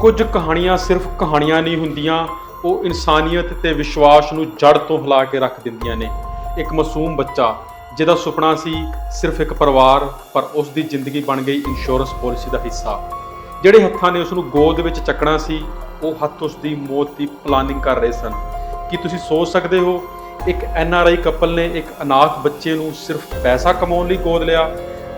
ਕੁਝ ਕਹਾਣੀਆਂ ਸਿਰਫ ਕਹਾਣੀਆਂ ਨਹੀਂ ਹੁੰਦੀਆਂ, ਉਹ ਇਨਸਾਨੀਅਤ ਤੇ ਵਿਸ਼ਵਾਸ ਨੂੰ ਜੜ ਤੋਂ ਹਿਲਾ ਕੇ ਰੱਖ ਦਿੰਦੀਆਂ ਨੇ। ਇੱਕ ਮਾਸੂਮ ਬੱਚਾ, ਜਿਹਦਾ ਸੁਪਨਾ ਸੀ ਸਿਰਫ ਇੱਕ ਪਰਿਵਾਰ, ਪਰ ਉਸ ਦੀ ਜ਼ਿੰਦਗੀ ਬਣ ਗਈ ਇੰਸ਼ੋਰੈਂਸ ਪਾਲਿਸੀ ਦਾ ਹਿੱਸਾ। ਜਿਹੜੇ ਹੱਥਾਂ ਨੇ ਉਸ ਨੂੰ ਗੋਦ ਵਿੱਚ ਚੱਕਣਾ ਸੀ, ਉਹ ਹੱਥ ਉਸ ਦੀ ਮੌਤ ਦੀ ਪਲਾਨਿੰਗ ਕਰ ਰਹੇ ਸਨ। ਕੀ ਤੁਸੀਂ ਸੋਚ ਸਕਦੇ ਹੋ, ਇੱਕ ਐਨ ਆਰ ਆਈ ਕਪਲ ਨੇ ਇੱਕ ਅਨਾਥ ਬੱਚੇ ਨੂੰ ਸਿਰਫ ਪੈਸਾ ਕਮਾਉਣ ਲਈ ਗੋਦ ਲਿਆ?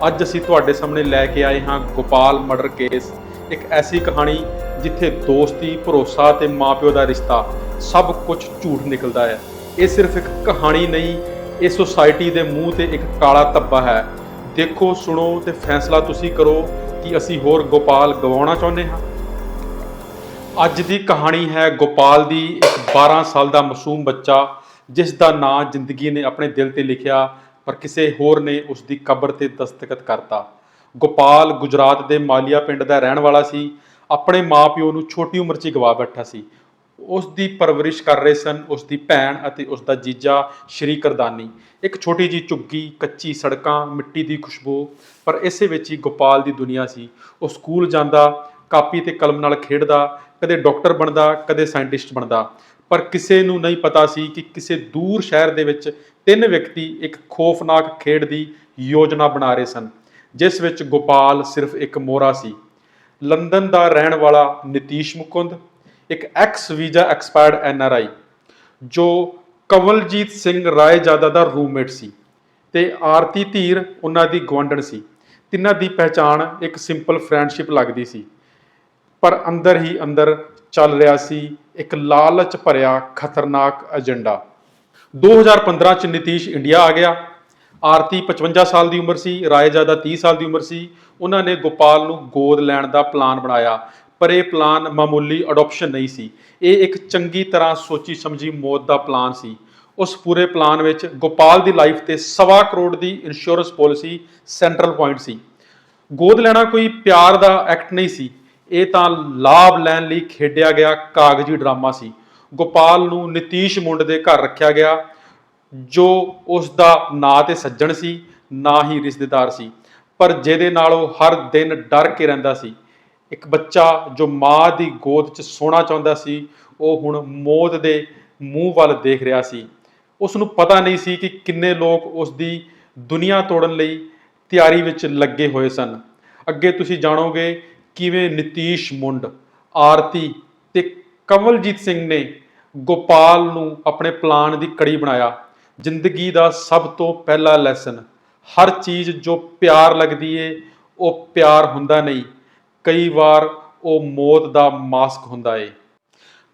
ਅੱਜ ਅਸੀਂ ਤੁਹਾਡੇ ਸਾਹਮਣੇ ਲੈ ਕੇ ਆਏ ਹਾਂ ਗੋਪਾਲ ਮਰਡਰ ਕੇਸ ਇੱਕ ਐਸੀ ਕਹਾਣੀ ਜਿੱਥੇ ਦੋਸਤੀ, ਭਰੋਸਾ ਤੇ ਮਾਪਿਓ ਦਾ ਰਿਸ਼ਤਾ ਸਭ ਕੁਝ ਝੂਠ ਨਿਕਲਦਾ ਹੈ। ਇਹ ਸਿਰਫ ਇੱਕ ਕਹਾਣੀ ਨਹੀਂ, ਇਹ ਸੁਸਾਇਟੀ ਦੇ ਮੂੰਹ ਤੇ ਇੱਕ ਕਾਲਾ ਧੱਬਾ ਹੈ। ਦੇਖੋ, ਸੁਣੋ ਤੇ ਫੈਸਲਾ ਤੁਸੀਂ ਕਰੋ ਕਿ ਅਸੀਂ ਹੋਰ ਗੋਪਾਲ ਗਵਾਉਣਾ ਚਾਹੁੰਦੇ ਹਾਂ। ਅੱਜ ਦੀ ਕਹਾਣੀ ਹੈ ਗੋਪਾਲ ਦੀ ਇੱਕ 12 ਸਾਲ ਦਾ ਮਾਸੂਮ ਬੱਚਾ, ਜਿਸ ਦਾ ਨਾਂ ਜ਼ਿੰਦਗੀ ਨੇ ਆਪਣੇ ਦਿਲ ਤੇ ਲਿਖਿਆ, ਪਰ ਕਿਸੇ ਹੋਰ ਨੇ ਉਸ ਦੀ ਕਬਰ ਤੇ ਦਸਤਖਤ ਕਰਤਾ। ਗੋਪਾਲ ਗੁਜਰਾਤ ਦੇ ਮਾਲੀਆ ਪਿੰਡ ਦਾ ਰਹਿਣ ਵਾਲਾ ਸੀ। ਆਪਣੇ ਮਾਪਿਓ ਨੂੰ ਛੋਟੀ ਉਮਰ 'ਚ ਹੀ ਗਵਾ ਬੈਠਾ ਸੀ। ਉਸ ਦੀ ਪਰਵਰਿਸ਼ ਕਰ ਰਹੇ ਸਨ, ਉਸ ਦੀ ਭੈਣ ਅਤੇ ਉਸ ਦਾ ਜੀਜਾ ਸ਼੍ਰੀ ਕਰਦਾਨੀ। ਇੱਕ ਛੋਟੀ ਜੀ ਝੁੱਗੀ, ਕੱਚੀ ਸੜਕਾਂ, ਮਿੱਟੀ ਦੀ ਖੁਸ਼ਬੂ, ਪਰ ਇਸੇ ਵਿੱਚ ਹੀ ਗੋਪਾਲ ਦੀ ਦੁਨੀਆ ਸੀ। ਉਹ ਸਕੂਲ ਜਾਂਦਾ, ਕਾਪੀ ਤੇ ਕਲਮ ਨਾਲ ਖੇਡਦਾ, ਕਦੇ ਡਾਕਟਰ ਬਣਦਾ, ਕਦੇ ਸਾਇੰਟਿਸਟ ਬਣਦਾ। ਪਰ ਕਿਸੇ ਨੂੰ ਨਹੀਂ ਪਤਾ ਸੀ ਕਿ ਕਿਸੇ ਦੂਰ ਸ਼ਹਿਰ ਦੇ ਵਿੱਚ ਤਿੰਨ ਵਿਅਕਤੀ ਇੱਕ ਖੌਫਨਾਕ ਖੇਡ ਦੀ ਯੋਜਨਾ ਬਣਾ ਰਹੇ ਸਨ, ਜਿਸ ਵਿੱਚ ਗੋਪਾਲ ਸਿਰਫ ਇੱਕ ਮੋਹਰਾ ਸੀ। ਲੰਡਨ ਦਾ ਰਹਿਣ ਵਾਲਾ ਨਿਤੀਸ਼ ਮੁਕੁੰਦ, ਇੱਕ ex visa expired N R I, ਜੋ ਕਵਲਜੀਤ ਸਿੰਘ ਰਾਏਜਾਦਾ ਦਾ ਰੂਮਮੇਟ ਸੀ ਤੇ ਆਰਤੀ ਧੀਰ ਉਹਨਾਂ ਦੀ ਗਵਾਂਢਣ ਸੀ। ਤਿੰਨਾਂ ਦੀ ਪਹਿਚਾਣ ਇੱਕ ਸਿੰਪਲ ਫਰੈਂਡਸ਼ਿਪ ਲੱਗਦੀ ਸੀ, ਪਰ ਅੰਦਰ ਹੀ ਅੰਦਰ ਚੱਲ ਰਿਹਾ ਸੀ ਇੱਕ ਲਾਲਚ ਭਰਿਆ ਖਤਰਨਾਕ ਏਜੰਡਾ 2015 ਚ ਨਿਤੀਸ਼ ਇੰਡੀਆ ਆ ਗਿਆ ਆਰਤੀ 55 ਸਾਲ ਦੀ ਉਮਰ ਸੀ, ਰਾਏਜਾਦਾ 30 ਸਾਲ ਦੀ ਉਮਰ ਸੀ। ਉਹਨਾਂ ਨੇ ਗੋਪਾਲ ਨੂੰ ਗੋਦ ਲੈਣ ਦਾ ਪਲਾਨ ਬਣਾਇਆ, ਪਰ ਇਹ ਪਲਾਨ ਮਾਮੂਲੀ ਅਡਾਪਸ਼ਨ ਨਹੀਂ ਸੀ। ਇਹ ਇੱਕ ਚੰਗੀ ਤਰ੍ਹਾਂ ਸੋਚੀ ਸਮਝੀ ਮੌਤ ਦਾ ਪਲਾਨ ਸੀ। ਉਸ ਪੂਰੇ ਪਲਾਨ ਵਿੱਚ ਗੋਪਾਲ ਦੀ ਲਾਈਫ ਤੇ ਸਵਾ ਕਰੋੜ ਦੀ ਇੰਸ਼ੋਰੈਂਸ ਪਾਲਿਸੀ ਸੈਂਟਰਲ ਪੁਆਇੰਟ ਸੀ। ਗੋਦ ਲੈਣਾ ਕੋਈ ਪਿਆਰ ਦਾ ਐਕਟ ਨਹੀਂ ਸੀ। ਇਹ ਤਾਂ ਲਾਭ ਲੈਣ ਲਈ ਖੇਡਿਆ ਗਿਆ ਕਾਗਜ਼ੀ ਡਰਾਮਾ ਸੀ। ਗੋਪਾਲ ਨੂੰ ਨਿਤੀਸ਼ ਮੁੰਡ ਦੇ ਘਰ ਰੱਖਿਆ ਗਿਆ। ਜੋ ਉਸ ਦਾ ਨਾਂ ਤੇ ਸੱਜਣ ਸੀ, ਨਾ ਹੀ ਰਿਸ਼ਤੇਦਾਰ ਸੀ। ਪਰ ਜਿਹਦੇ ਨਾਲ ਉਹ ਹਰ ਦਿਨ ਡਰ ਕੇ ਰਹਿੰਦਾ ਸੀ। ਇੱਕ ਬੱਚਾ ਜੋ ਮਾਂ ਦੀ ਗੋਦ 'ਚ ਸੋਣਾ ਚਾਹੁੰਦਾ ਸੀ, ਉਹ ਹੁਣ ਮੌਤ ਦੇ ਮੂੰਹ ਵੱਲ ਦੇਖ ਰਿਹਾ ਸੀ। ਉਸ ਨੂੰ ਪਤਾ ਨਹੀਂ ਸੀ ਕਿ ਕਿੰਨੇ ਲੋਕ ਉਸ ਦੀ ਦੁਨੀਆ ਤੋੜਨ ਲਈ ਤਿਆਰੀ ਵਿੱਚ ਲੱਗੇ ਹੋਏ ਸਨ। ਅੱਗੇ ਤੁਸੀਂ ਜਾਣੋਗੇ ਕਿਵੇਂ ਨਤੀਸ਼ ਮੁੰਡ, ਆਰਤੀ ਤੇ ਕਮਲਜੀਤ ਸਿੰਘ ਨੇ ਗੋਪਾਲ ਨੂੰ ਆਪਣੇ ਪਲਾਨ ਦੀ ਕੜੀ ਬਣਾਇਆ। ਜ਼ਿੰਦਗੀ ਦਾ ਸਭ ਤੋਂ ਪਹਿਲਾ ਲੈਸਨ ਹਰ ਚੀਜ਼ ਜੋ ਪਿਆਰ ਲੱਗਦੀ ਏ, ਉਹ ਪਿਆਰ ਹੁੰਦਾ ਨਹੀਂ। ਕਈ ਵਾਰ ਉਹ ਮੌਤ ਦਾ ਮਾਸਕ ਹੁੰਦਾ ਏ।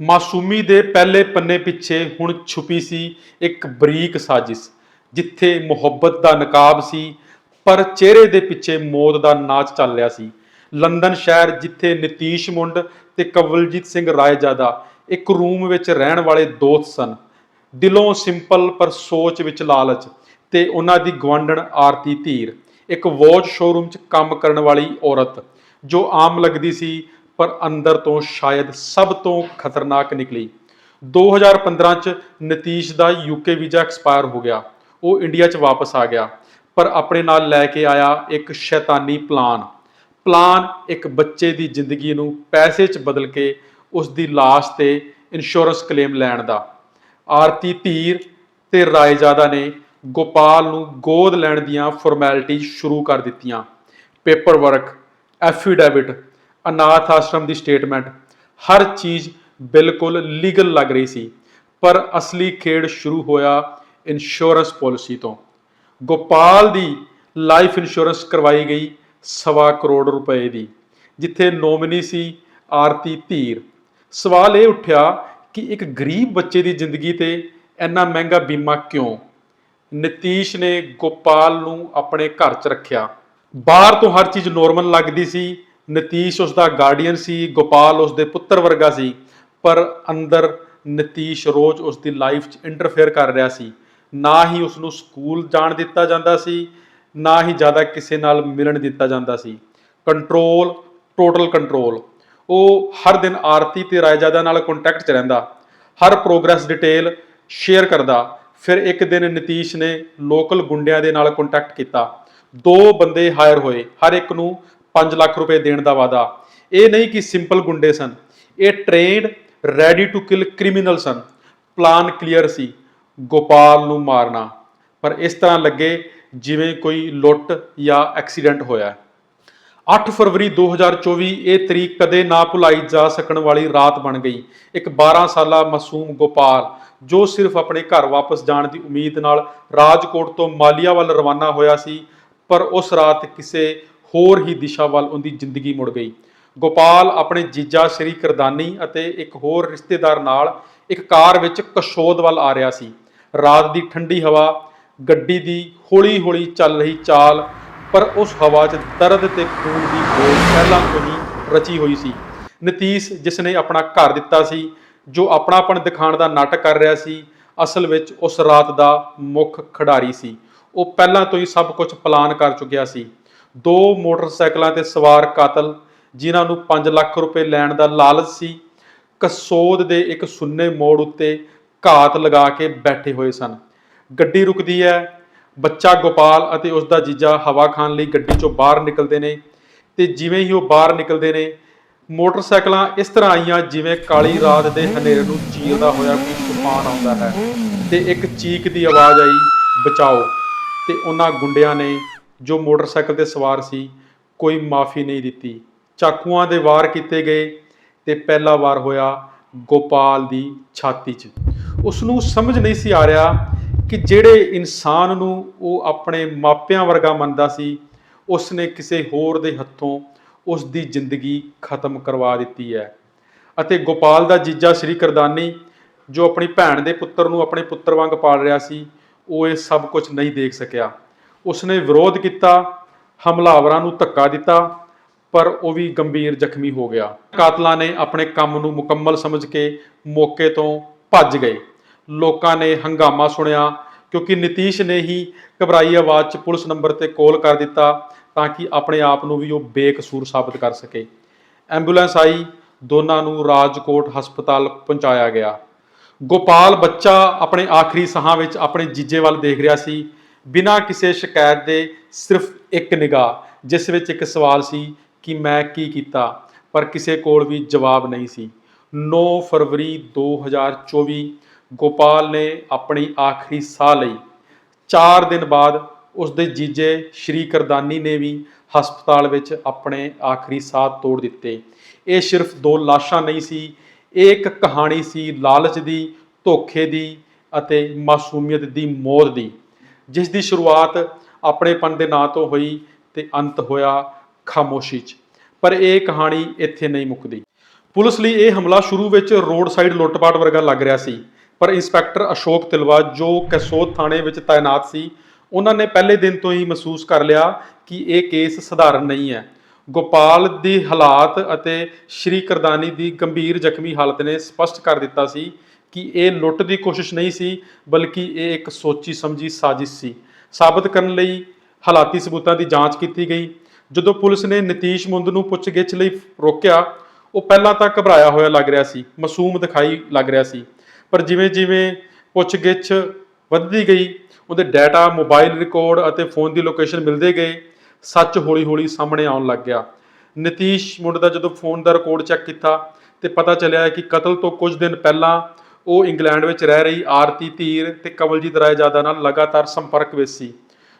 ਮਾਸੂਮੀ ਦੇ ਪਹਿਲੇ ਪੰਨੇ ਪਿੱਛੇ ਹੁਣ ਛੁਪੀ ਸੀ ਇੱਕ ਬਰੀਕ ਸਾਜ਼ਿਸ਼, ਜਿੱਥੇ ਮੁਹੱਬਤ ਦਾ ਨਕਾਬ ਸੀ, ਪਰ ਚਿਹਰੇ ਦੇ ਪਿੱਛੇ ਮੌਤ ਦਾ ਨਾਚ ਚੱਲ ਰਿਹਾ ਸੀ। ਲੰਡਨ ਸ਼ਹਿਰ ਜਿੱਥੇ ਨਤੀਸ਼ ਮੁੰਡ ਤੇ ਕਵਲਜੀਤ ਸਿੰਘ ਰਾਏਜਾਦਾ ਇੱਕ ਰੂਮ ਵਿੱਚ ਰਹਿਣ ਵਾਲੇ ਦੋਸਤ ਸਨ। ਦਿਲੋਂ ਸਿੰਪਲ ਪਰ ਸੋਚ ਵਿੱਚ ਲਾਲਚ ਤੇ ਉਹਨਾਂ ਦੀ ਗਵਾਂਢਣ ਆਰਤੀ ਧੀਰ। ਇੱਕ ਵਾਚ ਸ਼ੋਰੂਮ 'ਚ ਕੰਮ ਕਰਨ ਵਾਲੀ ਔਰਤ ਜੋ ਆਮ ਲੱਗਦੀ ਸੀ, ਪਰ ਅੰਦਰ ਤੋਂ ਸ਼ਾਇਦ ਸਭ ਤੋਂ ਖਤਰਨਾਕ ਨਿਕਲੀ। 2015 ਚ ਨਤੀਸ਼ ਦਾ ਯੂਕੇ ਵੀਜ਼ਾ ਐਕਸਪਾਇਰ ਹੋ ਗਿਆ। ਉਹ ਇੰਡੀਆ 'ਚ ਵਾਪਸ ਆ ਗਿਆ, ਪਰ ਆਪਣੇ ਨਾਲ ਲੈ ਕੇ ਆਇਆ ਇੱਕ ਸ਼ੈਤਾਨੀ ਪਲਾਨ ਪਲਾਨ ਇੱਕ ਬੱਚੇ ਦੀ ਜ਼ਿੰਦਗੀ ਨੂੰ ਪੈਸੇ 'ਚ ਬਦਲ ਕੇ ਉਸ ਦੀ ਲਾਸ਼ ਤੇ ਇੰਸ਼ੋਰੈਂਸ ਕਲੇਮ ਲੈਣ ਦਾ। ਆਰਤੀ ਧੀਰ ਤੇ ਰਾਏਜਾਦਾ ਨੇ ਗੋਪਾਲ ਨੂੰ ਗੋਦ ਲੈਣ ਦੀਆਂ ਫਾਰਮੈਲਿਟੀ ਸ਼ੁਰੂ ਕਰ ਦਿੱਤੀਆਂ। ਪੇਪਰ ਵਰਕ ਐਫੀਡੈਵਿਟ ਅਨਾਥ ਆਸ਼ਰਮ ਦੀ ਸਟੇਟਮੈਂਟ ਹਰ ਚੀਜ਼ ਬਿਲਕੁਲ ਲੀਗਲ ਲੱਗ ਰਹੀ ਸੀ, ਪਰ ਅਸਲੀ ਖੇਡ ਸ਼ੁਰੂ ਹੋਇਆ ਇੰਸ਼ੋਰੈਂਸ ਪਾਲਿਸੀ ਤੋਂ। ਗੋਪਾਲ ਦੀ ਲਾਈਫ ਇੰਸ਼ੋਰੈਂਸ ਕਰਵਾਈ ਗਈ ਸਵਾ ਕਰੋੜ ਰੁਪਏ ਦੀ, ਜਿੱਥੇ ਨੋਮਿਨੀ ਸੀ ਆਰਤੀ ਧੀਰ। ਸਵਾਲ ਇਹ ਉੱਠਿਆ ਕਿ ਇੱਕ ਗਰੀਬ ਬੱਚੇ ਦੀ ਜ਼ਿੰਦਗੀ ਤੇ ਇੰਨਾ ਮਹਿੰਗਾ ਬੀਮਾ ਕਿਉਂ? ਨਤੀਸ਼ ਨੇ ਗੋਪਾਲ ਨੂੰ ਆਪਣੇ ਘਰ 'ਚ ਰੱਖਿਆ। ਬਾਹਰ ਤੋਂ ਹਰ ਚੀਜ਼ ਨੋਰਮਲ ਲੱਗਦੀ ਸੀ। ਨਤੀਸ਼ ਉਸ ਦਾ ਗਾਰਡੀਅਨ ਸੀ, ਗੋਪਾਲ ਉਸ ਦੇ ਪੁੱਤਰ ਵਰਗਾ ਸੀ। ਪਰ ਅੰਦਰ ਨਤੀਸ਼ ਰੋਜ਼ ਉਸ ਦੀ ਲਾਈਫ 'ਚ ਇੰਟਰਫੇਅਰ ਕਰ ਰਿਹਾ ਸੀ। ਨਾ ਹੀ ਉਸ ਨੂੰ ਸਕੂਲ ਜਾਣ ਦਿੱਤਾ ਜਾਂਦਾ ਸੀ, ਨਾ ਹੀ ਜ਼ਿਆਦਾ ਕਿਸੇ ਨਾਲ ਮਿਲਣ ਦਿੱਤਾ ਜਾਂਦਾ ਸੀ। ਕੰਟਰੋਲ ਟੋਟਲ ਕੰਟਰੋਲ ਉਹ ਹਰ ਦਿਨ ਆਰਤੀ ਤੇ ਰਾਇਜਾਦਾ ਨਾਲ ਕੰਟੈਕਟ 'ਚ ਰਹਿੰਦਾ, ਹਰ ਪ੍ਰੋਗਰੈਸ ਡਿਟੇਲ ਸ਼ੇਅਰ ਕਰਦਾ। ਫਿਰ ਇੱਕ ਦਿਨ ਨਤੀਸ਼ ਨੇ ਲੋਕਲ ਗੁੰਡਿਆਂ ਦੇ ਨਾਲ ਕੰਟੈਕਟ ਕੀਤਾ। ਦੋ ਬੰਦੇ ਹਾਇਰ ਹੋਏ, ਹਰ ਇੱਕ ਨੂੰ 5 ਲੱਖ ਰੁਪਏ ਦੇਣ ਦਾ ਵਾਅਦਾ। ਇਹ ਨਹੀਂ ਕਿ ਸਿੰਪਲ ਗੁੰਡੇ ਸਨ, ਇਹ trained ready to kill criminal son. Plan clear ਸੀ, ਗੋਪਾਲ ਨੂੰ ਮਾਰਨਾ। ਪਰ ਇਸ ਤਰ੍ਹਾਂ ਲੱਗੇ ਜਿਵੇਂ ਕੋਈ ਲੁੱਟ ਜਾਂ ਐਕਸੀਡੈਂਟ ਹੋਇਆ। 8 ਫਰਵਰੀ 2024 ਇਹ ਤਰੀਕ ਕਦੇ ਨਾ ਭੁਲਾਈ ਜਾ ਸਕਣ ਵਾਲੀ ਰਾਤ ਬਣ ਗਈ। ਇੱਕ 12 ਸਾਲਾ ਮਾਸੂਮ ਗੋਪਾਲ, ਜੋ ਸਿਰਫ ਆਪਣੇ ਘਰ ਵਾਪਸ ਜਾਣ ਦੀ ਉਮੀਦ ਨਾਲ ਰਾਜਕੋਟ ਤੋਂ ਮਾਲੀਆ ਵੱਲ ਰਵਾਨਾ ਹੋਇਆ ਸੀ, ਪਰ ਉਸ ਰਾਤ ਕਿਸੇ ਹੋਰ ਹੀ ਦਿਸ਼ਾ ਵੱਲ ਉਹਦੀ ਜ਼ਿੰਦਗੀ ਮੁੜ ਗਈ। ਗੋਪਾਲ ਆਪਣੇ ਜੀਜਾ ਸ਼੍ਰੀ ਕਰਦਾਨੀ ਅਤੇ ਇੱਕ ਹੋਰ ਰਿਸ਼ਤੇਦਾਰ ਨਾਲ ਇੱਕ ਕਾਰ ਵਿੱਚ ਕਸ਼ੋਦ ਵੱਲ ਆ ਰਿਹਾ ਸੀ। ਰਾਤ ਦੀ ਠੰਡੀ ਹਵਾ, ਗੱਡੀ ਦੀ ਹੌਲੀ-ਹੌਲੀ ਚੱਲ ਰਹੀ ਚਾਲ ਪਰ ਉਸ ਹਵਾ 'ਚ ਦਰਦ ਤੇ ਖੂਨ ਦੀ ਬੋਝ ਪਹਿਲਾਂ ਤੋਂ ਹੀ ਰਚੀ ਹੋਈ ਸੀ। ਨਤੀਸ਼ ਜਿਸ ਨੇ ਆਪਣਾ ਘਰ ਦਿੱਤਾ ਸੀ, ਜੋ ਆਪਣਾਪਣ ਦਿਖਾਉਣ ਦਾ ਨਾਟਕ ਕਰ ਰਿਹਾ ਸੀ, ਅਸਲ ਵਿੱਚ ਉਸ ਰਾਤ ਦਾ ਮੁੱਖ ਖਿਡਾਰੀ ਸੀ। ਉਹ ਪਹਿਲਾਂ ਤੋਂ ਹੀ ਸਭ ਕੁਝ ਪਲਾਨ ਕਰ ਚੁੱਕਿਆ ਸੀ। ਦੋ ਮੋਟਰਸਾਈਕਲਾਂ ਤੇ ਸਵਾਰ ਕਾਤਲ, ਜਿਨ੍ਹਾਂ ਨੂੰ 5 ਲੱਖ ਰੁਪਏ ਲੈਣ ਦਾ ਲਾਲਚ ਸੀ, ਕਸੋਦ ਦੇ ਇੱਕ ਸੁੰਨੇ ਮੋੜ ਉੱਤੇ ਘਾਤ ਲਗਾ ਕੇ ਬੈਠੇ ਹੋਏ ਸਨ। ਗੱਡੀ ਰੁਕਦੀ ਹੈ ਬੱਚਾ ਗੋਪਾਲ ਅਤੇ ਉਸ ਦਾ ਜੀਜਾ ਹਵਾ ਖਾਣ ਲਈ ਗੱਡੀ ਚੋਂ ਬਾਹਰ ਨਿਕਲਦੇ ਨੇ ਤੇ ਜਿਵੇਂ ਹੀ ਉਹ ਬਾਹਰ ਨਿਕਲਦੇ ਨੇ, ਮੋਟਰਸਾਈਕਲਾਂ ਇਸ ਤਰ੍ਹਾਂ ਆਈਆਂ ਜਿਵੇਂ ਕਾਲੀ ਰਾਤ ਦੇ ਹਨੇਰੇ ਨੂੰ ਚੀਰਦਾ ਹੋਇਆ ਕੋਈ ਤੂਫਾਨ ਆਉਂਦਾ ਹੈ। ਤੇ ਇੱਕ ਚੀਕ ਦੀ ਆਵਾਜ਼ ਆਈ, ਬਚਾਓ। ਤੇ ਉਹਨਾਂ ਗੁੰਡਿਆਂ ਨੇ ਜੋ ਮੋਟਰਸਾਈਕਲ ਤੇ ਸਵਾਰ ਸੀ, ਕੋਈ ਮਾਫੀ ਨਹੀਂ ਦਿੱਤੀ। ਚਾਕੂਆਂ ਦੇ ਵਾਰ ਕੀਤੇ ਗਏ ਤੇ ਪਹਿਲਾ ਵਾਰ ਹੋਇਆ ਗੋਪਾਲ ਦੀ ਛਾਤੀ 'ਚ। ਉਸ ਨੂੰ ਸਮਝ ਨਹੀਂ ਸੀ ਆ ਰਿਹਾ ਕਿ ਜਿਹੜੇ ਇਨਸਾਨ ਨੂੰ ਉਹ ਆਪਣੇ ਮਾਪਿਆਂ ਵਰਗਾ ਮੰਨਦਾ ਸੀ ਉਸ ਨੇ ਕਿਸੇ ਹੋਰ ਦੇ ਹੱਥੋਂ ਉਸ ਦੀ ਜ਼ਿੰਦਗੀ ਖਤਮ ਕਰਵਾ ਦਿੱਤੀ ਹੈ। ਅਤੇ ਗੋਪਾਲ ਦਾ ਜੀਜਾ ਸ਼੍ਰੀ ਕਰਦਾਨੀ, ਜੋ ਆਪਣੀ ਭੈਣ ਦੇ ਪੁੱਤਰ ਨੂੰ ਆਪਣੇ ਪੁੱਤਰ ਵਾਂਗ ਪਾਲ ਰਿਹਾ ਸੀ, ਉਹ ਇਹ ਸਭ ਕੁਝ ਨਹੀਂ ਦੇਖ ਸਕਿਆ। ਉਸਨੇ ਵਿਰੋਧ ਕੀਤਾ, ਹਮਲਾਵਰਾਂ ਨੂੰ ਧੱਕਾ ਦਿੱਤਾ, ਪਰ ਉਹ ਵੀ ਗੰਭੀਰ ਜ਼ਖਮੀ ਹੋ ਗਿਆ। ਕਾਤਲਾਂ ਨੇ ਆਪਣੇ ਕੰਮ ਨੂੰ ਮੁਕੰਮਲ ਸਮਝ ਕੇ ਮੌਕੇ ਤੋਂ ਭੱਜ ਗਏ। ਲੋਕਾਂ ਨੇ ਹੰਗਾਮਾ ਸੁਣਿਆ, ਕਿਉਂਕਿ ਨਤੀਸ਼ ਨੇ ਹੀ ਘਬਰਾਈ ਆਵਾਜ਼ 'ਚ ਪੁਲਿਸ ਨੰਬਰ ਤੇ ਕਾਲ ਕਰ ਦਿੱਤਾ ਤਾਂ ਕਿ ਆਪਣੇ ਆਪ ਨੂੰ ਵੀ ਉਹ ਬੇਕਸੂਰ ਸਾਬਤ ਕਰ ਸਕੇ। ਐਂਬੂਲੈਂਸ ਆਈ, ਦੋਨਾਂ ਨੂੰ ਰਾਜਕੋਟ ਹਸਪਤਾਲ ਪਹੁੰਚਾਇਆ ਗਿਆ। ਗੋਪਾਲ ਬੱਚਾ ਆਪਣੇ ਆਖਰੀ ਸਾਹਾਂ ਵਿੱਚ ਆਪਣੇ ਜੀਜੇ ਵੱਲ ਦੇਖ ਰਿਹਾ ਸੀ। ਬਿਨਾਂ ਕਿਸੇ ਸ਼ਿਕਾਇਤ ਦੇ ਸਿਰਫ ਇੱਕ ਨਿਗਾਹ, ਜਿਸ ਵਿੱਚ ਇੱਕ ਸਵਾਲ ਸੀ ਕਿ ਮੈਂ ਕੀ ਕੀਤਾ, ਪਰ ਕਿਸੇ ਕੋਲ ਵੀ ਜਵਾਬ ਨਹੀਂ ਸੀ। 9 ਫਰਵਰੀ 2024 ਗੋਪਾਲ ਨੇ ਆਪਣੀ ਆਖਰੀ ਸਾਹ ਲਈ। 4 ਦਿਨ ਬਾਅਦ ਉਸ ਦੇ ਜੀਜੇ ਸ਼੍ਰੀ ਕਰਦਾਨੀ ਨੇ ਵੀ ਹਸਪਤਾਲ ਵਿੱਚ ਆਪਣੇ ਆਖਰੀ ਸਾਹ ਤੋੜ ਦਿੱਤੇ। ਇਹ ਸਿਰਫ ਦੋ ਲਾਸ਼ਾਂ ਨਹੀਂ ਸੀ, ਇਹ ਇੱਕ ਕਹਾਣੀ ਸੀ ਲਾਲਚ ਦੀ, ਧੋਖੇ ਦੀ ਅਤੇ ਮਾਸੂਮੀਅਤ ਦੀ ਮੌਤ ਦੀ, ਜਿਸ ਦੀ ਸ਼ੁਰੂਆਤ ਆਪਣੇਪਨ ਦੇ ਨਾਂ ਤੋਂ ਹੋਈ ਤੇ ਅੰਤ ਹੋਇਆ ਖਾਮੋਸ਼ੀ 'ਚ। ਪਰ ਇਹ ਕਹਾਣੀ ਇੱਥੇ ਨਹੀਂ ਮੁੱਕਦੀ। ਪੁਲਿਸ ਲਈ ਇਹ ਹਮਲਾ ਸ਼ੁਰੂ ਵਿੱਚ ਰੋਡ ਸਾਈਡ ਲੁੱਟਪਾਟ ਵਰਗਾ ਲੱਗ ਰਿਹਾ ਸੀ। ਪਰ ਇੰਸਪੈਕਟਰ ਅਸ਼ੋਕ ਤਿਲਵਾ ਜੋ ਕੈਸੋਦ ਥਾਣੇ ਵਿੱਚ ਤਾਇਨਾਤ ਸੀ, ਉਹਨਾਂ ਨੇ ਪਹਿਲੇ ਦਿਨ ਤੋਂ ਹੀ ਮਹਿਸੂਸ ਕਰ ਲਿਆ ਕਿ ਇਹ ਕੇਸ ਸਧਾਰਨ ਨਹੀਂ ਹੈ। ਗੋਪਾਲ ਦੀ ਹਾਲਾਤ ਅਤੇ ਸ਼੍ਰੀ ਕਰਦਾਨੀ ਦੀ ਗੰਭੀਰ ਜ਼ਖਮੀ ਹਾਲਤ ਨੇ ਸਪਸ਼ਟ ਕਰ ਦਿੱਤਾ ਸੀ ਕਿ ਇਹ ਲੁੱਟ ਦੀ ਕੋਸ਼ਿਸ਼ ਨਹੀਂ ਸੀ, ਬਲਕਿ ਇਹ ਇੱਕ ਸੋਚੀ ਸਮਝੀ ਸਾਜ਼ਿਸ਼ ਸੀ। ਸਾਬਤ ਕਰਨ ਲਈ ਹਾਲਾਤੀ ਸਬੂਤਾਂ ਦੀ ਜਾਂਚ ਕੀਤੀ ਗਈ। ਜਦੋਂ ਪੁਲਿਸ ਨੇ ਨਤੀਸ਼ ਮੁੰਦ ਨੂੰ ਪੁੱਛਗਿੱਛ ਲਈ ਰੋਕਿਆ, ਉਹ ਪਹਿਲਾਂ ਤਾਂ ਘਬਰਾਇਆ ਹੋਇਆ ਲੱਗ ਰਿਹਾ ਸੀ, ਮਾਸੂਮ ਦਿਖਾਈ ਲੱਗ ਰਿਹਾ ਸੀ। ਪਰ ਜਿਵੇਂ ਜਿਵੇਂ ਪੁੱਛਗਿੱਛ ਵੱਧਦੀ ਗਈ, ਉਹਦੇ ਡਾਟਾ ਮੋਬਾਈਲ ਰਿਕਾਰਡ ਅਤੇ ਫੋਨ ਦੀ ਲੋਕੇਸ਼ਨ ਮਿਲਦੇ ਗਏ, ਸੱਚ ਹੌਲੀ-ਹੌਲੀ ਸਾਹਮਣੇ ਆਉਣ ਲੱਗ ਗਿਆ। ਨਤੀਸ਼ ਮੁੰਡ ਦਾ ਜਦੋਂ ਫੋਨ ਦਾ ਰਿਕਾਰਡ ਚੈੱਕ ਕੀਤਾ ਤੇ ਪਤਾ ਚੱਲਿਆ ਕਿ ਕਤਲ ਤੋਂ ਕੁਝ ਦਿਨ ਪਹਿਲਾਂ ਉਹ ਇੰਗਲੈਂਡ ਵਿੱਚ ਰਹਿ ਰਹੀ ਆਰਤੀ ਧੀਰ ਤੇ ਕਮਲਜੀਤ ਰਾਏਜਾਦਾ ਨਾਲ ਲਗਾਤਾਰ ਸੰਪਰਕ ਵਿੱਚ ਸੀ।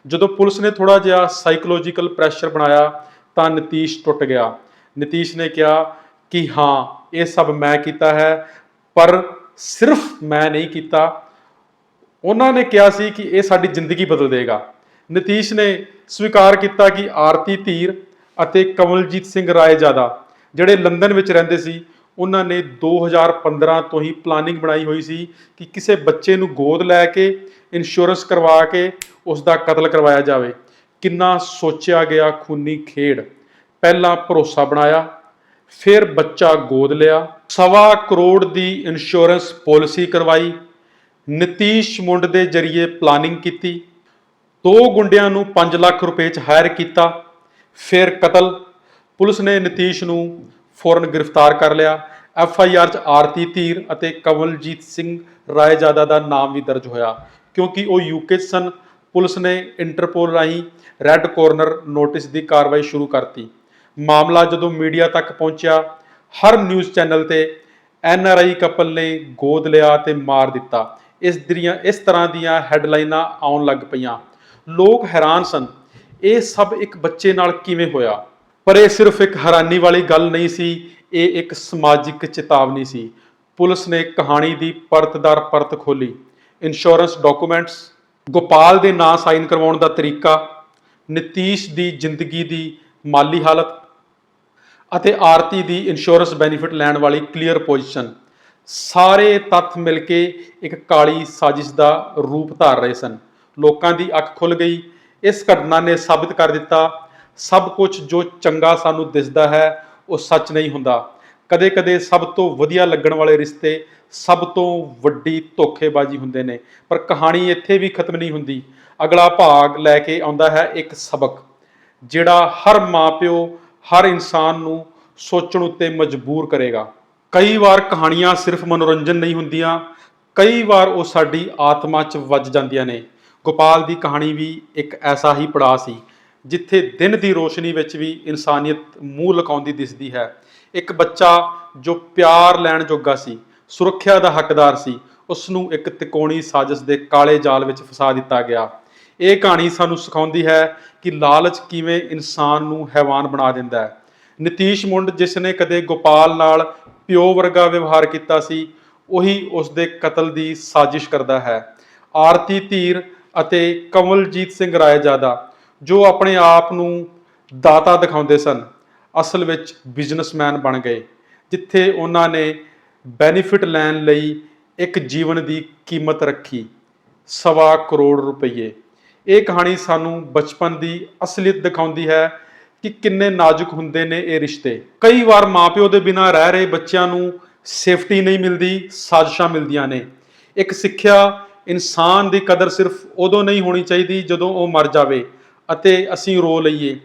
ਜਦੋਂ ਪੁਲਿਸ ਨੇ ਥੋੜਾ ਜਿਹਾ ਸਾਈਕੋਲੋਜੀਕਲ ਪ੍ਰੈਸ਼ਰ ਬਣਾਇਆ ਤਾਂ ਨਤੀਸ਼ ਟੁੱਟ ਗਿਆ। ਨਤੀਸ਼ ਨੇ ਕਿਹਾ ਕਿ ਹਾਂ, ਇਹ ਸਭ ਮੈਂ ਕੀਤਾ ਹੈ, ਪਰ ਸਿਰਫ ਮੈਂ ਨਹੀਂ ਕੀਤਾ, ਉਹਨਾਂ ਨੇ ਕਿਹਾ ਸੀ ਕਿ ਇਹ ਸਾਡੀ ਜ਼ਿੰਦਗੀ ਬਦਲ ਦੇਗਾ। ਨਤੀਸ਼ ਨੇ ਸਵੀਕਾਰ ਕੀਤਾ ਕਿ ਆਰਤੀ ਧੀਰ ਅਤੇ ਕਮਲਜੀਤ ਸਿੰਘ ਰਾਏਜਾਦਾ, ਜਿਹੜੇ ਲੰਡਨ ਵਿੱਚ ਰਹਿੰਦੇ ਸੀ, ਉਹਨਾਂ ਨੇ 2015 ਤੋਂ ਹੀ ਪਲਾਨਿੰਗ ਬਣਾਈ ਹੋਈ ਸੀ ਕਿ ਕਿਸੇ ਬੱਚੇ ਨੂੰ ਗੋਦ ਲੈ ਕੇ ਇੰਸ਼ੋਰੈਂਸ ਕਰਵਾ ਕੇ ਉਸ ਦਾ ਕਤਲ ਕਰਵਾਇਆ ਜਾਵੇ। ਕਿੰਨਾ ਸੋਚਿਆ ਗਿਆ ਖੂਨੀ ਖੇਡ। ਪਹਿਲਾਂ ਭਰੋਸਾ ਬਣਾਇਆ ਫਿਰ ਬੱਚਾ ਗੋਦ ਲਿਆ, ਸਵਾ ਕਰੋੜ ਦੀ ਇੰਸ਼ੋਰੈਂਸ ਪਾਲਿਸੀ ਕਰਵਾਈ, ਨਤੀਸ਼ ਮੁੰਡ ਦੇ ਜ਼ਰੀਏ ਪਲਾਨਿੰਗ ਕੀਤੀ, ਦੋ ਗੁੰਡਿਆਂ ਨੂੰ 5 ਲੱਖ ਰੁਪਏ ਚ ਹਾਇਰ ਕੀਤਾ, ਫਿਰ ਕਤਲ, ਪੁਲਿਸ ਨੇ ਨਤੀਸ਼ ਨੂੰ ਫੌਰਨ ਗ੍ਰਿਫਤਾਰ ਕਰ ਲਿਆ ਐਫ ਆਈ ਆਰ ਚ ਆਰਤੀ ਧੀਰ ਅਤੇ ਕਵਲਜੀਤ ਸਿੰਘ ਰਾਏਜਾਦਾ ਦਾ ਨਾਮ ਵੀ ਦਰਜ ਹੋਇਆ, ਕਿਉਂਕਿ ਉਹ ਯੂਕੇ ਚ ਸਨ, ਪੁਲਿਸ ਨੇ ਇੰਟਰਪੋਲ ਰਾਹੀਂ ਰੈੱਡ ਕੋਰਨਰ ਨੋਟਿਸ ਦੀ ਕਾਰਵਾਈ ਸ਼ੁਰੂ ਕਰਤੀ। ਮਾਮਲਾ ਜਦੋਂ ਮੀਡੀਆ ਤੱਕ ਪਹੁੰਚਿਆ, ਹਰ ਨਿਊਜ਼ ਚੈਨਲ ਤੇ ਐਨ ਆਰ ਆਈ ਕਪਲ ਨੇ ਗੋਦ ਲਿਆ ਤੇ ਮਾਰ ਦਿੱਤਾ। ਇਸ ਦੀਆਂ, ਇਸ ਤਰ੍ਹਾਂ ਦੀਆਂ ਹੈਡਲਾਈਨਾਂ ਆਉਣ ਲੱਗ ਪਈਆਂ। ਲੋਕ ਹੈਰਾਨ ਸਨ, ਇਹ ਸਭ ਇੱਕ ਬੱਚੇ ਨਾਲ ਕਿਵੇਂ ਹੋਇਆ? ਪਰ ਇਹ ਸਿਰਫ ਇੱਕ ਹੈਰਾਨੀ ਵਾਲੀ ਗੱਲ ਨਹੀਂ ਸੀ, ਇਹ ਇੱਕ ਸਮਾਜਿਕ ਚੇਤਾਵਨੀ ਸੀ। ਪੁਲਿਸ ਨੇ ਕਹਾਣੀ ਦੀ ਪਰਤਦਾਰ ਪਰਤ ਖੋਲੀ ਇੰਸ਼ੋਰੈਂਸ ਡਾਕੂਮੈਂਟਸ, ਗੋਪਾਲ ਦੇ ਨਾਂ ਸਾਈਨ ਕਰਵਾਉਣ ਦਾ ਤਰੀਕਾ, ਨਤੀਸ਼ ਦੀ ਜ਼ਿੰਦਗੀ ਦੀ ਮਾਲੀ ਹਾਲਤ ਅਤੇ ਆਰਤੀ ਦੀ ਇੰਸ਼ੋਰੈਂਸ ਬੈਨੀਫਿਟ ਲੈਣ ਵਾਲੀ ਕਲੀਅਰ ਪੋਜੀਸ਼ਨ ਸਾਰੇ ਤੱਥ ਮਿਲ ਕੇ ਇੱਕ ਕਾਲੀ ਸਾਜ਼ਿਸ਼ ਦਾ ਰੂਪ ਧਾਰ ਰਹੇ ਸਨ। ਲੋਕਾਂ ਦੀ ਅੱਖ ਖੁੱਲ ਗਈ। ਇਸ ਘਟਨਾ ਨੇ ਸਾਬਿਤ ਕਰ ਦਿੱਤਾ। ਸਭ ਕੁਝ ਜੋ ਚੰਗਾ ਸਾਨੂੰ ਦਿਸਦਾ ਹੈ, ਉਹ ਸੱਚ ਨਹੀਂ ਹੁੰਦਾ। ਕਦੇ-ਕਦੇ ਸਭ ਤੋਂ ਵਧੀਆ ਲੱਗਣ ਵਾਲੇ ਰਿਸ਼ਤੇ ਸਭ ਤੋਂ ਵੱਡੀ ਧੋਖੇਬਾਜ਼ੀ ਹੁੰਦੇ ਨੇ। ਪਰ ਕਹਾਣੀ ਇੱਥੇ ਵੀ ਖਤਮ ਨਹੀਂ ਹੁੰਦੀ। ਅਗਲਾ ਭਾਗ ਲੈ ਕੇ ਆਉਂਦਾ ਹੈ ਇੱਕ ਸਬਕ, ਜਿਹੜਾ ਹਰ ਮਾਪਿਓ ਹਰ ਇਨਸਾਨ ਨੂੰ ਸੋਚਣ ਉੱਤੇ ਮਜਬੂਰ ਕਰੇਗਾ। ਕਈ ਵਾਰ ਕਹਾਣੀਆਂ ਸਿਰਫ ਮਨੋਰੰਜਨ ਨਹੀਂ ਹੁੰਦੀਆਂ, ਕਈ ਵਾਰ ਉਹ ਸਾਡੀ ਆਤਮਾ 'ਚ ਵੱਜ ਜਾਂਦੀਆਂ ਨੇ। ਗੋਪਾਲ ਦੀ ਕਹਾਣੀ ਵੀ ਇੱਕ ਐਸਾ ਹੀ ਪੜਾਅ ਸੀ, ਜਿੱਥੇ ਦਿਨ ਦੀ ਰੋਸ਼ਨੀ ਵਿੱਚ ਵੀ ਇਨਸਾਨੀਅਤ ਮੂੰਹ ਲਕਾਉਂਦੀ ਦਿਸਦੀ ਹੈ। ਇੱਕ ਬੱਚਾ ਜੋ ਪਿਆਰ ਲੈਣ ਜੋਗਾ ਸੀ, ਸੁਰੱਖਿਆ ਦਾ ਹੱਕਦਾਰ ਸੀ ਉਸ ਨੂੰ ਇੱਕ ਤਿਕੋਣੀ ਸਾਜ਼ਿਸ਼ ਦੇ ਕਾਲੇ ਜਾਲ ਵਿੱਚ ਫਸਾ ਦਿੱਤਾ ਗਿਆ। ਇਹ ਕਹਾਣੀ ਸਾਨੂੰ ਸਿਖਾਉਂਦੀ ਹੈ ਕਿ ਲਾਲਚ ਕਿਵੇਂ ਇਨਸਾਨ ਨੂੰ ਹੈਵਾਨ ਬਣਾ ਦਿੰਦਾ ਹੈ। ਨਤੀਸ਼ ਮੁੰਡ ਜਿਸ ਨੇ ਕਦੇ ਗੋਪਾਲ ਨਾਲ ਪਿਓ ਵਰਗਾ ਵਿਵਹਾਰ ਕੀਤਾ ਸੀ, ਉਹੀ ਉਸ ਦੇ ਕਤਲ ਦੀ ਸਾਜ਼ਿਸ਼ ਕਰਦਾ ਹੈ। ਆਰਤੀ ਧੀਰ ਅਤੇ ਕਮਲਜੀਤ ਸਿੰਘ ਰਾਏਜਾਦਾ, ਜੋ ਆਪਣੇ ਆਪ ਨੂੰ ਦਾਤਾ ਦਿਖਾਉਂਦੇ ਸਨ, ਅਸਲ ਵਿੱਚ ਬਿਜ਼ਨਸਮੈਨ ਬਣ ਗਏ, ਜਿੱਥੇ ਉਹਨਾਂ ਨੇ ਬੈਨੀਫਿਟ ਲੈਣ ਲਈ ਇੱਕ ਜੀਵਨ ਦੀ ਕੀਮਤ ਰੱਖੀ, ਸਵਾ ਕਰੋੜ ਰੁਪਏ ਇਹ ਕਹਾਣੀ ਸਾਨੂੰ ਬਚਪਨ ਦੀ ਅਸਲੀਅਤ ਦਿਖਾਉਂਦੀ ਹੈ ਕਿ ਕਿੰਨੇ ਨਾਜ਼ੁਕ ਹੁੰਦੇ ਨੇ ਇਹ ਰਿਸ਼ਤੇ। ਕਈ ਵਾਰ ਮਾਪਿਓ ਦੇ ਬਿਨਾਂ ਰਹਿ ਰਹੇ ਬੱਚਿਆਂ ਨੂੰ ਸੇਫਟੀ ਨਹੀਂ ਮਿਲਦੀ, ਸਾਜ਼ਿਸ਼ਾਂ ਮਿਲਦੀਆਂ ਨੇ। ਇੱਕ ਸਿੱਖਿਆ ਇਨਸਾਨ ਦੀ ਕਦਰ ਸਿਰਫ ਉਦੋਂ ਨਹੀਂ ਹੋਣੀ ਚਾਹੀਦੀ ਜਦੋਂ ਉਹ ਮਰ ਜਾਵੇ ਅਤੇ ਅਸੀਂ ਰੋ ਲਈਏ।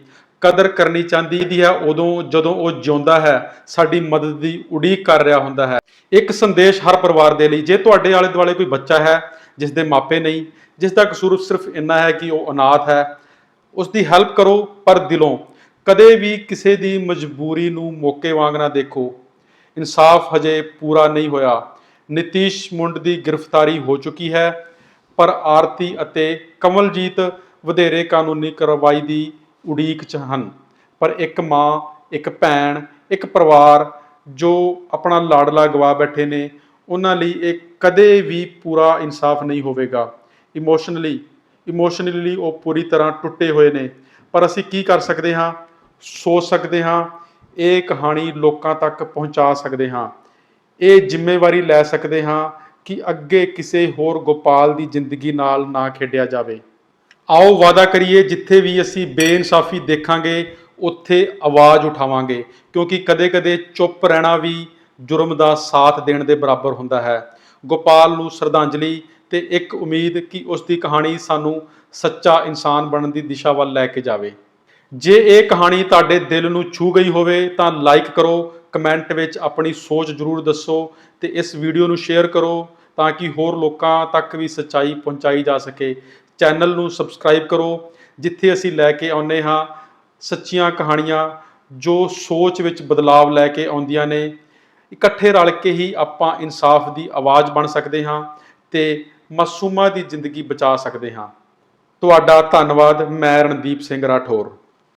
ਕਦਰ ਕਰਨੀ ਚਾਹੀਦੀ ਹੈ ਉਦੋਂ ਜਦੋਂ ਉਹ ਜਿਉਂਦਾ ਹੈ, ਸਾਡੀ ਮਦਦ ਦੀ ਉਡੀਕ ਕਰ ਰਿਹਾ ਹੁੰਦਾ ਹੈ। ਇੱਕ ਸੰਦੇਸ਼ ਹਰ ਪਰਿਵਾਰ ਦੇ ਲਈ, ਜੇ ਤੁਹਾਡੇ ਆਲੇ ਦੁਆਲੇ ਕੋਈ ਬੱਚਾ ਹੈ ਜਿਸ ਦੇ ਮਾਪੇ ਨਹੀਂ ਜਿਸ ਦਾ ਕਸੂਰ ਸਿਰਫ ਇੰਨਾ ਹੈ ਕਿ ਉਹ ਅਨਾਥ ਹੈ। ਉਸ ਦੀ ਹੈਲਪ ਕਰੋ, ਪਰ ਦਿਲੋਂ। ਕਦੇ ਵੀ ਕਿਸੇ ਦੀ ਮਜਬੂਰੀ ਨੂੰ ਮੌਕੇ ਵਾਂਗ ਨਾ ਦੇਖੋ। ਇਨਸਾਫ ਹਜੇ ਪੂਰਾ ਨਹੀਂ ਹੋਇਆ। ਨਤੀਸ਼ ਮੁੰਡ ਦੀ ਗ੍ਰਿਫਤਾਰੀ ਹੋ ਚੁੱਕੀ ਹੈ, ਪਰ ਆਰਤੀ ਅਤੇ ਕਮਲਜੀਤ ਵਧੇਰੇ ਕਾਨੂੰਨੀ ਕਾਰਵਾਈ ਦੀ ਉਡੀਕ 'ਚ ਹਨ। ਪਰ ਇੱਕ ਮਾਂ, ਇੱਕ ਭੈਣ, ਇੱਕ ਪਰਿਵਾਰ ਜੋ ਆਪਣਾ ਲਾਡਲਾ ਗਵਾ ਬੈਠੇ ਨੇ ਉਹਨਾਂ ਲਈ ਇਹ ਕਦੇ ਵੀ ਪੂਰਾ ਇਨਸਾਫ ਨਹੀਂ ਹੋਵੇਗਾ। ਇਮੋਸ਼ਨਲੀ ਇਮੋਸ਼ਨਲੀ ਉਹ ਪੂਰੀ ਤਰ੍ਹਾਂ ਟੁੱਟੇ ਹੋਏ ਨੇ। ਪਰ ਅਸੀਂ ਕੀ ਕਰ ਸਕਦੇ ਹਾਂ? ਸੋਚ ਸਕਦੇ ਹਾਂ। ਇਹ ਕਹਾਣੀ ਲੋਕਾਂ ਤੱਕ ਪਹੁੰਚਾ ਸਕਦੇ ਹਾਂ। ਇਹ ਜ਼ਿੰਮੇਵਾਰੀ ਲੈ ਸਕਦੇ ਹਾਂ ਕਿ ਅੱਗੇ ਕਿਸੇ ਹੋਰ ਗੋਪਾਲ ਦੀ ਜ਼ਿੰਦਗੀ ਨਾਲ ਨਾ ਖੇਡਿਆ ਜਾਵੇ। ਆਓ ਵਾਅਦਾ ਕਰੀਏ, ਜਿੱਥੇ ਵੀ ਅਸੀਂ ਬੇਇਨਸਾਫੀ ਦੇਖਾਂਗੇ, ਉੱਥੇ ਆਵਾਜ਼ ਉਠਾਵਾਂਗੇ। ਕਿਉਂਕਿ ਕਦੇ-ਕਦੇ ਚੁੱਪ ਰਹਿਣਾ ਵੀ ਜੁਰਮ ਦਾ ਸਾਥ ਦੇਣ ਦੇ ਬਰਾਬਰ ਹੁੰਦਾ ਹੈ। ਗੋਪਾਲ ਨੂੰ ਸ਼ਰਧਾਂਜਲੀ ਤੇ ਇੱਕ ਉਮੀਦ ਕਿ ਉਸ ਦੀ ਕਹਾਣੀ ਸਾਨੂੰ ਸੱਚਾ ਇਨਸਾਨ ਬਣਨ ਦੀ ਦਿਸ਼ਾ ਵੱਲ ਲੈ ਕੇ ਜਾਵੇ। ਜੇ ਇਹ ਕਹਾਣੀ ਤੁਹਾਡੇ ਦਿਲ ਨੂੰ ਛੂ ਗਈ ਹੋਵੇ ਤਾਂ ਲਾਈਕ ਕਰੋ ਕਮੈਂਟ ਵਿੱਚ ਆਪਣੀ ਸੋਚ ਜ਼ਰੂਰ ਦੱਸੋ ਤੇ ਇਸ ਵੀਡੀਓ ਨੂੰ ਸ਼ੇਅਰ ਕਰੋ ਤਾਂ ਕਿ ਹੋਰ ਲੋਕਾਂ ਤੱਕ ਵੀ ਸੱਚਾਈ ਪਹੁੰਚਾਈ ਜਾ ਸਕੇ। ਚੈਨਲ ਨੂੰ ਸਬਸਕ੍ਰਾਈਬ ਕਰੋ, ਜਿੱਥੇ ਅਸੀਂ ਲੈ ਕੇ ਆਉਂਦੇ ਹਾਂ ਸੱਚੀਆਂ ਕਹਾਣੀਆਂ ਜੋ ਸੋਚ ਵਿੱਚ ਬਦਲਾਵ ਲੈ ਕੇ ਆਉਂਦੀਆਂ ਨੇ। ਇਕੱਠੇ ਰਲ ਕੇ ਹੀ ਆਪਾਂ ਇਨਸਾਫ ਦੀ ਆਵਾਜ਼ ਬਣ ਸਕਦੇ ਹਾਂ ਤੇ ਮਾਸੂਮਾਂ ਦੀ ਜ਼ਿੰਦਗੀ ਬਚਾ ਸਕਦੇ ਹਾਂ। ਤੁਹਾਡਾ ਧੰਨਵਾਦ, ਮੈਂ ਰਣਦੀਪ ਸਿੰਘ ਰਾਠੌਰ।